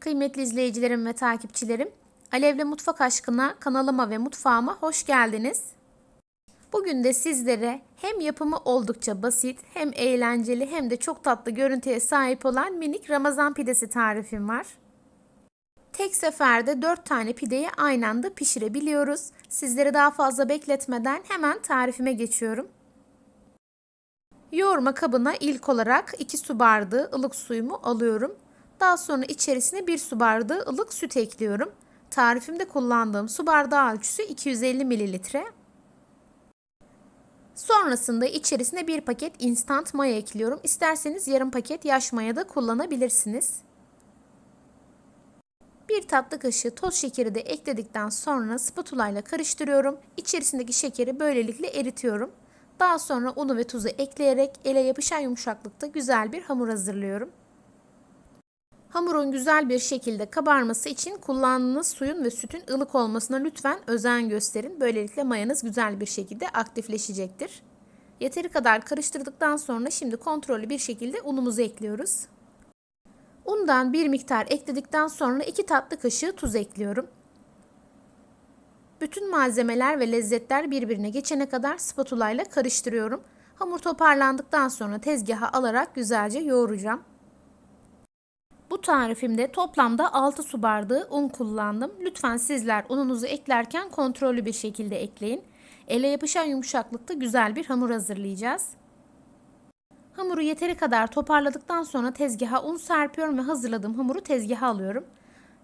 Kıymetli izleyicilerim ve takipçilerim, Alevle Mutfak Aşkına kanalıma ve mutfağıma hoş geldiniz. Bugün de sizlere hem yapımı oldukça basit, hem eğlenceli hem de çok tatlı görüntüye sahip olan minik Ramazan pidesi tarifim var. Tek seferde 4 tane pideyi aynı anda pişirebiliyoruz. Sizleri daha fazla bekletmeden hemen tarifime geçiyorum. Yoğurma kabına ilk olarak 2 su bardağı ılık suyumu alıyorum. Daha sonra içerisine 1 su bardağı ılık süt ekliyorum. Tarifimde kullandığım su bardağı ölçüsü 250 mililitre. Sonrasında içerisine bir paket instant maya ekliyorum. İsterseniz yarım paket yaş maya da kullanabilirsiniz. Bir tatlı kaşığı toz şekeri de ekledikten sonra spatula ile karıştırıyorum. İçerisindeki şekeri böylelikle eritiyorum. Daha sonra unu ve tuzu ekleyerek ele yapışan yumuşaklıkta güzel bir hamur hazırlıyorum. Hamurun güzel bir şekilde kabarması için kullandığınız suyun ve sütün ılık olmasına lütfen özen gösterin. Böylelikle mayanız güzel bir şekilde aktifleşecektir. Yeteri kadar karıştırdıktan sonra şimdi kontrollü bir şekilde unumuzu ekliyoruz. Undan bir miktar ekledikten sonra 2 tatlı kaşığı tuz ekliyorum. Bütün malzemeler ve lezzetler birbirine geçene kadar spatula ile karıştırıyorum. Hamur toparlandıktan sonra tezgaha alarak güzelce yoğuracağım. Bu tarifimde toplamda 6 su bardağı un kullandım. Lütfen sizler ununuzu eklerken kontrollü bir şekilde ekleyin. Ele yapışan yumuşaklıkta güzel bir hamur hazırlayacağız. Hamuru yeteri kadar toparladıktan sonra tezgaha un serpiyorum ve hazırladığım hamuru tezgaha alıyorum.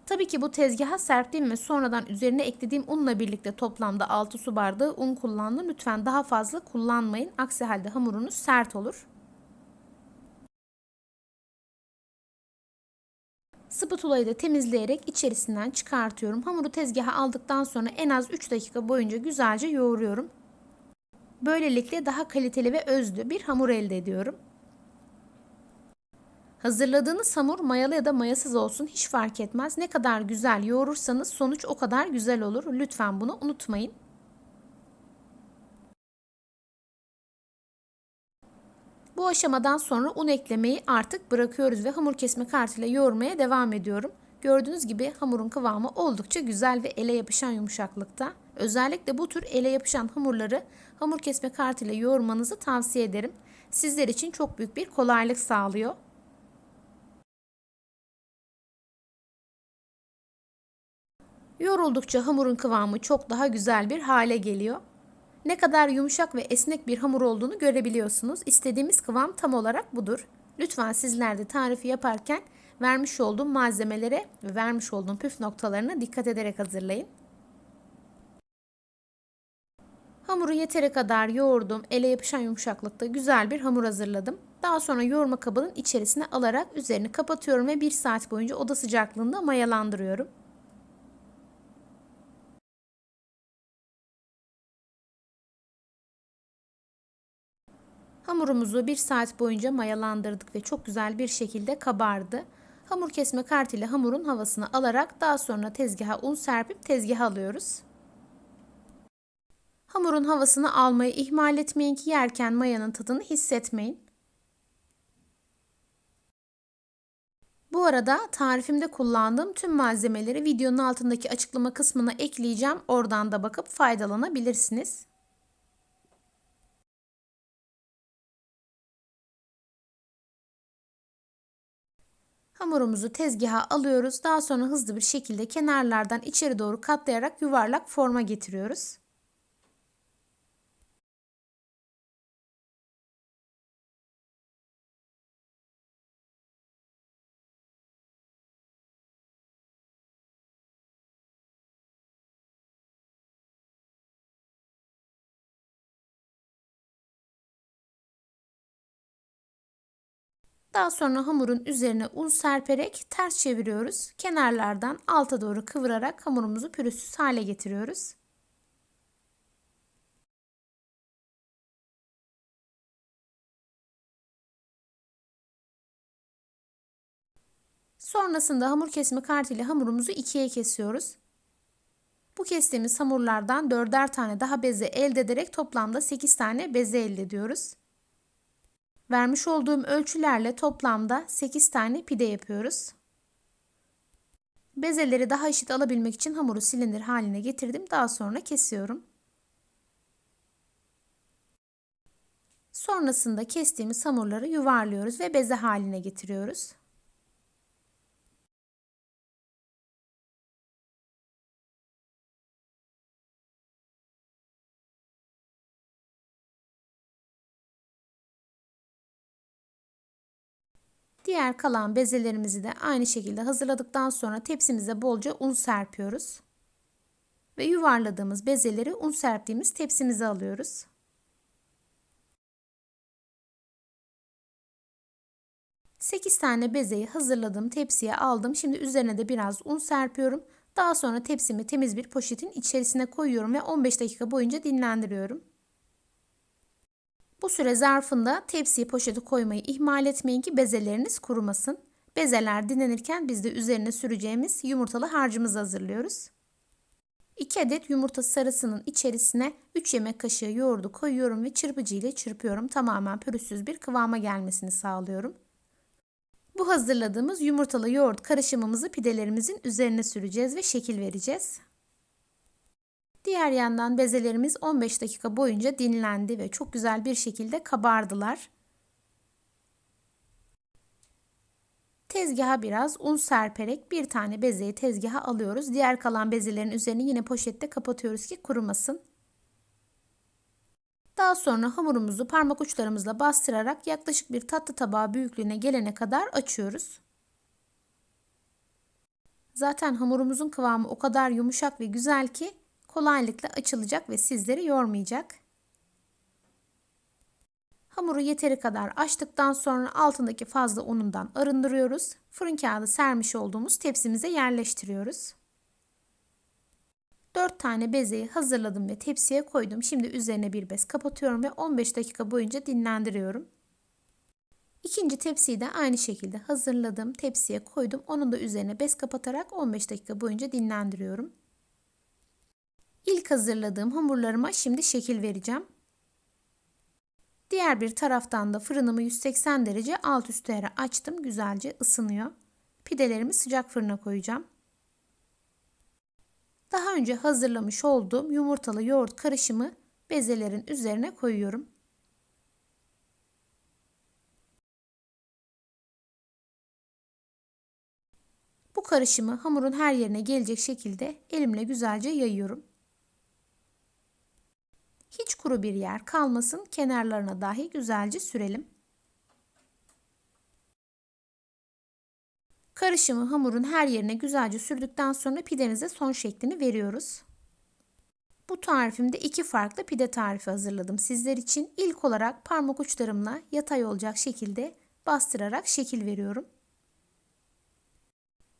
Tabii ki bu tezgaha serptiğim ve sonradan üzerine eklediğim unla birlikte toplamda 6 su bardağı un kullandım. Lütfen daha fazla kullanmayın. Aksi halde hamurunuz sert olur. Spatulayı da temizleyerek içerisinden çıkartıyorum. Hamuru tezgaha aldıktan sonra en az 3 dakika boyunca güzelce yoğuruyorum. Böylelikle daha kaliteli ve özlü bir hamur elde ediyorum. Hazırladığınız hamur mayalı ya da mayasız olsun hiç fark etmez. Ne kadar güzel yoğurursanız sonuç o kadar güzel olur. Lütfen bunu unutmayın. Bu aşamadan sonra un eklemeyi artık bırakıyoruz ve hamur kesme kartıyla yoğurmaya devam ediyorum. Gördüğünüz gibi hamurun kıvamı oldukça güzel ve ele yapışan yumuşaklıkta. Özellikle bu tür ele yapışan hamurları hamur kesme kartıyla yoğurmanızı tavsiye ederim. Sizler için çok büyük bir kolaylık sağlıyor. Yoğruldukça hamurun kıvamı çok daha güzel bir hale geliyor. Ne kadar yumuşak ve esnek bir hamur olduğunu görebiliyorsunuz. İstediğimiz kıvam tam olarak budur. Lütfen sizler de tarifi yaparken vermiş olduğum malzemelere ve vermiş olduğum püf noktalarına dikkat ederek hazırlayın. Hamuru yeteri kadar yoğurdum. Ele yapışan yumuşaklıkta güzel bir hamur hazırladım. Daha sonra yoğurma kabının içerisine alarak üzerini kapatıyorum ve 1 saat boyunca oda sıcaklığında mayalandırıyorum. Hamurumuzu bir saat boyunca mayalandırdık ve çok güzel bir şekilde kabardı. Hamur kesme kartıyla hamurun havasını alarak daha sonra tezgaha un serpip tezgaha alıyoruz. Hamurun havasını almayı ihmal etmeyin ki yerken mayanın tadını hissetmeyin. Bu arada tarifimde kullandığım tüm malzemeleri videonun altındaki açıklama kısmına ekleyeceğim. Oradan da bakıp faydalanabilirsiniz. Hamurumuzu tezgaha alıyoruz. Daha sonra hızlı bir şekilde kenarlardan içeri doğru katlayarak yuvarlak forma getiriyoruz. Daha sonra hamurun üzerine un serperek ters çeviriyoruz. Kenarlardan alta doğru kıvırarak hamurumuzu pürüzsüz hale getiriyoruz. Sonrasında hamur kesme kartıyla hamurumuzu ikiye kesiyoruz. Bu kestiğimiz hamurlardan dörder tane daha beze elde ederek toplamda 8 tane beze elde ediyoruz. Vermiş olduğum ölçülerle toplamda 8 tane pide yapıyoruz. Bezeleri daha eşit alabilmek için hamuru silindir haline getirdim. Daha sonra kesiyorum. Sonrasında kestiğimiz hamurları yuvarlıyoruz ve beze haline getiriyoruz. Diğer kalan bezelerimizi de aynı şekilde hazırladıktan sonra tepsimize bolca un serpiyoruz. Ve yuvarladığımız bezeleri un serptiğimiz tepsimize alıyoruz. Sekiz tane bezeyi hazırladığım tepsiye aldım. Şimdi üzerine de biraz un serpiyorum. Daha sonra tepsimi temiz bir poşetin içerisine koyuyorum ve 15 dakika boyunca dinlendiriyorum. Bu süre zarfında tepsiye poşeti koymayı ihmal etmeyin ki bezeleriniz kurumasın. Bezeler dinlenirken biz de üzerine süreceğimiz yumurtalı harcımızı hazırlıyoruz. 2 adet yumurta sarısının içerisine 3 yemek kaşığı yoğurdu koyuyorum ve çırpıcı ile çırpıyorum. Tamamen pürüzsüz bir kıvama gelmesini sağlıyorum. Bu hazırladığımız yumurtalı yoğurt karışımımızı pidelerimizin üzerine süreceğiz ve şekil vereceğiz. Diğer yandan bezelerimiz 15 dakika boyunca dinlendi ve çok güzel bir şekilde kabardılar. Tezgaha biraz un serperek bir tane bezeyi tezgaha alıyoruz. Diğer kalan bezelerin üzerini yine poşette kapatıyoruz ki kurumasın. Daha sonra hamurumuzu parmak uçlarımızla bastırarak yaklaşık bir tatlı tabağı büyüklüğüne gelene kadar açıyoruz. Zaten hamurumuzun kıvamı o kadar yumuşak ve güzel ki kolaylıkla açılacak ve sizleri yormayacak. Hamuru yeteri kadar açtıktan sonra altındaki fazla unundan arındırıyoruz. Fırın kağıdı sermiş olduğumuz tepsimize yerleştiriyoruz. 4 tane bezeyi hazırladım ve tepsiye koydum. Şimdi üzerine bir bez kapatıyorum ve 15 dakika boyunca dinlendiriyorum. İkinci tepsiyi de aynı şekilde hazırladım. Tepsiye koydum. Onun da üzerine bez kapatarak 15 dakika boyunca dinlendiriyorum. İlk hazırladığım hamurlarıma şimdi şekil vereceğim. Diğer bir taraftan da fırınımı 180 derece alt üst ayarı açtım. Güzelce ısınıyor. Pidelerimi sıcak fırına koyacağım. Daha önce hazırlamış olduğum yumurtalı yoğurt karışımı bezelerin üzerine koyuyorum. Bu karışımı hamurun her yerine gelecek şekilde elimle güzelce yayıyorum. Hiç kuru bir yer kalmasın. Kenarlarına dahi güzelce sürelim. Karışımı hamurun her yerine güzelce sürdükten sonra pidenize son şeklini veriyoruz. Bu tarifimde iki farklı pide tarifi hazırladım sizler için. İlk olarak parmak uçlarımla yatay olacak şekilde bastırarak şekil veriyorum.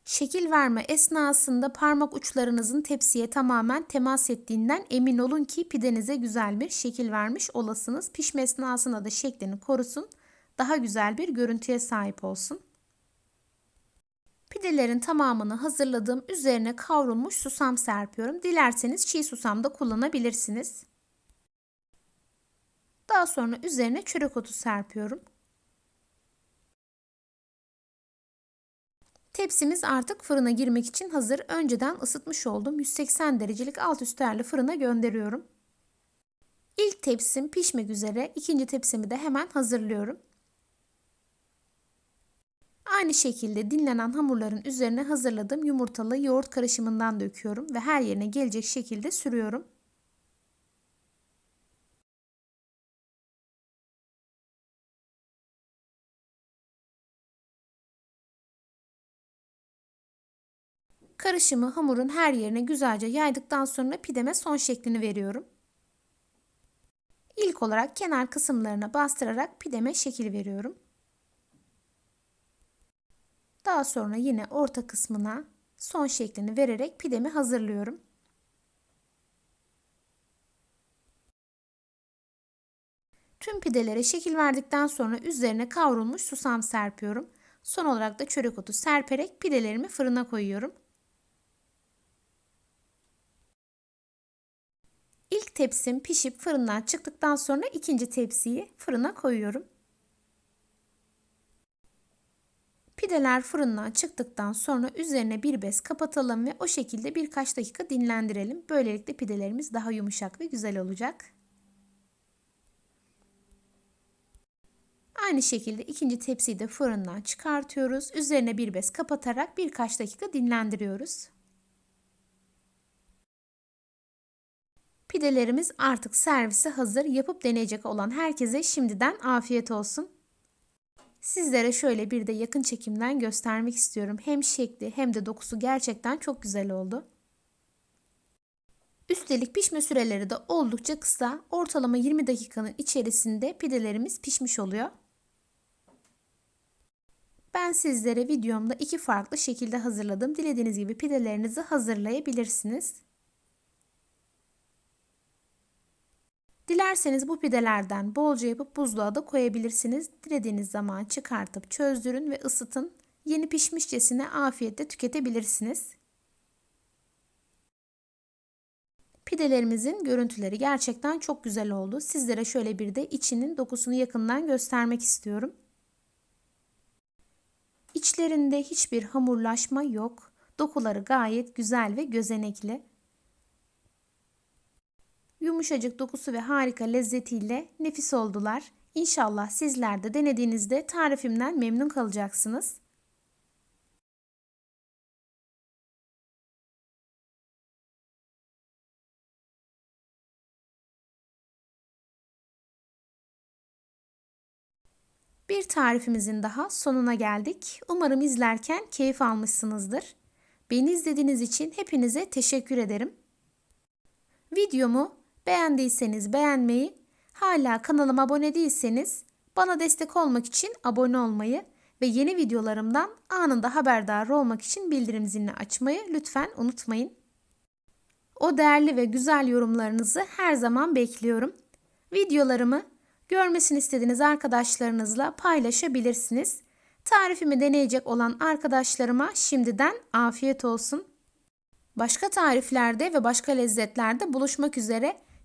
Şekil verme esnasında parmak uçlarınızın tepsiye tamamen temas ettiğinden emin olun ki pidenize güzel bir şekil vermiş olasınız. Pişme esnasında da şeklini korusun. Daha güzel bir görüntüye sahip olsun. Pidelerin tamamını hazırladığım üzerine kavrulmuş susam serpiyorum. Dilerseniz çiğ susam da kullanabilirsiniz. Daha sonra üzerine çörek otu serpiyorum. Tepsimiz artık fırına girmek için hazır. Önceden ısıtmış olduğum 180 derecelik alt üst fırına gönderiyorum. İlk tepsim pişmek üzere. ikinci tepsimi de hemen hazırlıyorum. Aynı şekilde dinlenen hamurların üzerine hazırladığım yumurtalı yoğurt karışımından döküyorum ve her yerine gelecek şekilde sürüyorum. Karışımı hamurun her yerine güzelce yaydıktan sonra pideme son şeklini veriyorum. İlk olarak kenar kısımlarına bastırarak pideme şekil veriyorum. Daha sonra yine orta kısmına son şeklini vererek pidemi hazırlıyorum. Tüm pidelere şekil verdikten sonra üzerine kavrulmuş susam serpiyorum. Son olarak da çörek otu serperek pidelerimi fırına koyuyorum. İlk tepsim pişip fırından çıktıktan sonra ikinci tepsiyi fırına koyuyorum. Pideler fırından çıktıktan sonra üzerine bir bez kapatalım ve o şekilde birkaç dakika dinlendirelim. Böylelikle pidelerimiz daha yumuşak ve güzel olacak. Aynı şekilde ikinci tepsiyi de fırından çıkartıyoruz. Üzerine bir bez kapatarak birkaç dakika dinlendiriyoruz. Pidelerimiz artık servise hazır. Yapıp deneyecek olan herkese şimdiden afiyet olsun. Sizlere şöyle bir de yakın çekimden göstermek istiyorum. Hem şekli hem de dokusu gerçekten çok güzel oldu. Üstelik pişme süreleri de oldukça kısa. Ortalama 20 dakikanın içerisinde pidelerimiz pişmiş oluyor. Ben sizlere videomda iki farklı şekilde hazırladım. Dilediğiniz gibi pidelerinizi hazırlayabilirsiniz. Dilerseniz bu pidelerden bolca yapıp buzluğa da koyabilirsiniz. Dilediğiniz zaman çıkartıp çözdürün ve ısıtın. Yeni pişmişçesine afiyetle tüketebilirsiniz. Pidelerimizin görüntüleri gerçekten çok güzel oldu. Sizlere şöyle bir de içinin dokusunu yakından göstermek istiyorum. İçlerinde hiçbir hamurlaşma yok. Dokuları gayet güzel ve gözenekli. Yumuşacık dokusu ve harika lezzetiyle nefis oldular. İnşallah sizler de denediğinizde tarifimden memnun kalacaksınız. Bir tarifimizin daha sonuna geldik. Umarım izlerken keyif almışsınızdır. Beni izlediğiniz için hepinize teşekkür ederim. Videomu beğendiyseniz beğenmeyi, hala kanalıma abone değilseniz bana destek olmak için abone olmayı ve yeni videolarımdan anında haberdar olmak için bildirim zilini açmayı lütfen unutmayın. O değerli ve güzel yorumlarınızı her zaman bekliyorum. Videolarımı görmesini istediğiniz arkadaşlarınızla paylaşabilirsiniz. Tarifimi deneyecek olan arkadaşlarıma şimdiden afiyet olsun. Başka tariflerde ve başka lezzetlerde buluşmak üzere.